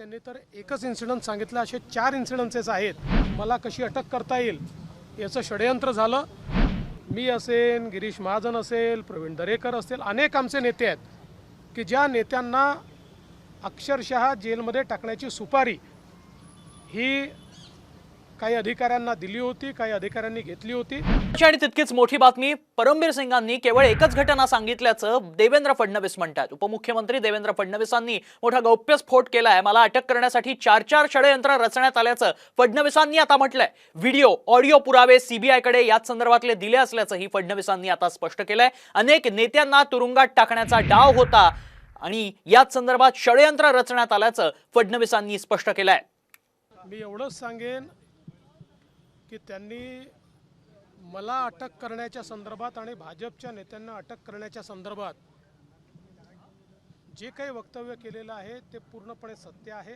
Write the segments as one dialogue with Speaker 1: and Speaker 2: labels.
Speaker 1: त्यांनी तर एकच इन्सिडन्स सांगितलं. असे चार इन्सिडन्सेस आहेत. मला कशी अटक करता येईल याचं षडयंत्र झालं. मी असेन गिरीश महाजन असेल प्रवीण दरेकर असेल अनेक आमचे नेते आहेत की ज्या नेत्यांना अक्षरशः जेलमध्ये टाकण्याची सुपारी ही काही अधिकाऱ्यांना दिली होती काही अधिकाऱ्यांनी घेतली होती.
Speaker 2: आणि तितकीच मोठी बातमी परमबीर सिंगांनी केवळ एकच घटना सांगितल्याचं देवेंद्र फडणवीस म्हणतात. उपमुख्यमंत्री देवेंद्र फडणवीसांनी मोठा गौप्यस्फोट केलाय. मला अटक करण्यासाठी चार चार षडयंत्र रचण्यात आल्याचं फडणवीसांनी आता म्हटलंय. व्हिडिओ ऑडिओ पुरावे सीबीआयकडे याच संदर्भातले दिले असल्याचंही फडणवीसांनी आता स्पष्ट केलंय. अनेक नेत्यांना तुरुंगात टाकण्याचा डाव होता आणि याच संदर्भात षडयंत्र रचण्यात आल्याचं फडणवीसांनी स्पष्ट केलंय.
Speaker 1: मी एवढंच सांगेन की त्यांनी मला अटक करण्याच्या संदर्भात आणि भाजपच्या नेत्यांना अटक करण्याच्या संदर्भात जे काही वक्तव्य केलेलं आहे ते पूर्णपणे सत्य आहे.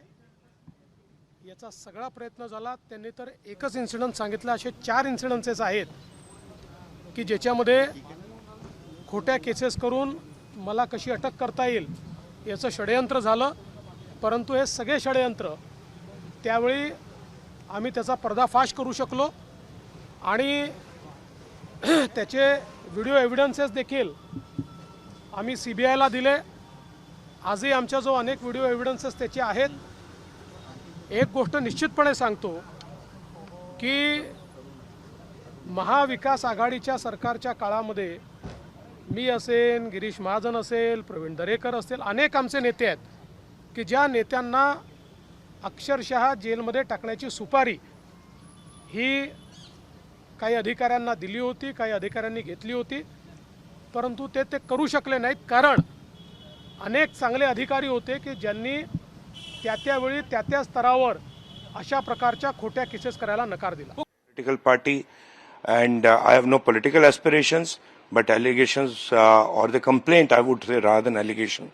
Speaker 1: याचा सगळा प्रयत्न झाला. त्यांनी तर एकच इन्सिडंट सांगितलं. असे चार इन्सिडन्सेस आहेत की ज्याच्यामध्ये खोट्या केसेस करून मला कशी अटक करता येईल याचं षडयंत्र झालं. परंतु हे सगळे षडयंत्र त्यावेळी आम्ही त्याचा पर्दाफाश करू शकलो. आणि त्याचे व्हिडिओ एव्हिडन्सेस देखील आम्ही सी बी आयला दिले. आजही आमच्या जो अनेक व्हिडिओ एव्हिडन्सेस त्याचे आहेत. एक गोष्ट निश्चितपणे सांगतो की महाविकास आघाडीच्या सरकारच्या काळामध्ये मी असेन गिरीश महाजन असेल प्रवीण दरेकर असेल अनेक आमचे नेते आहेत की ज्या नेत्यांना अक्षरशः जेलमध्ये टाकण्याची सुपारी ही काही अधिकाऱ्यांना दिली होती काही अधिकाऱ्यांनी घेतली होती. परंतु ते ते करू शकले नाहीत कारण अनेक चांगले अधिकारी होते की ज्यांनी त्या त्यावेळी त्या त्या स्तरावर अशा प्रकारच्या खोट्या केसेस करायला नकार दिला.
Speaker 3: Political party and I have no political aspirations but allegations or the complaint I would say rather an allegation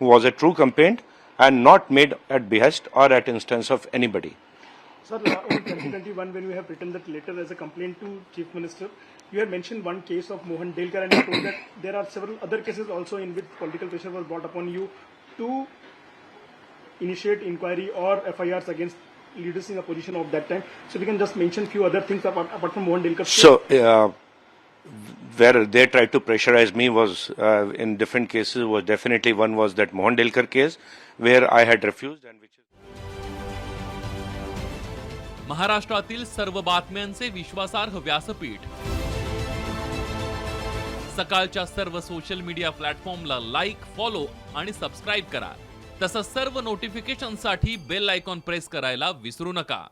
Speaker 3: was a true complaint and not made at behest or at instance of anybody.
Speaker 4: Sir, uh, on 2021, when you have written that letter as a complaint to Chief Minister, you have mentioned one case of Mohan Delkar and you told that there are several other cases also in which political pressure was brought upon you to initiate inquiry or FIRs against leaders in the position of that time. So we can just mention few other things apart, apart from Mohan Delkar's case.
Speaker 3: So, uh, where they tried to pressurize me was uh, in different cases was definitely one was that Mohan Delkar case where I had refused and which is.
Speaker 5: महाराष्ट्रातील सर्व बातम्यांचे विश्वासार्ह व्यासपीठ सकाळच्या सर्व social media प्लॅटफॉर्मला like follow आणि subscribe करा तसंच सर्व नोटिफिकेशनसाठी बेल आयकॉन प्रेस करायला विसरू नका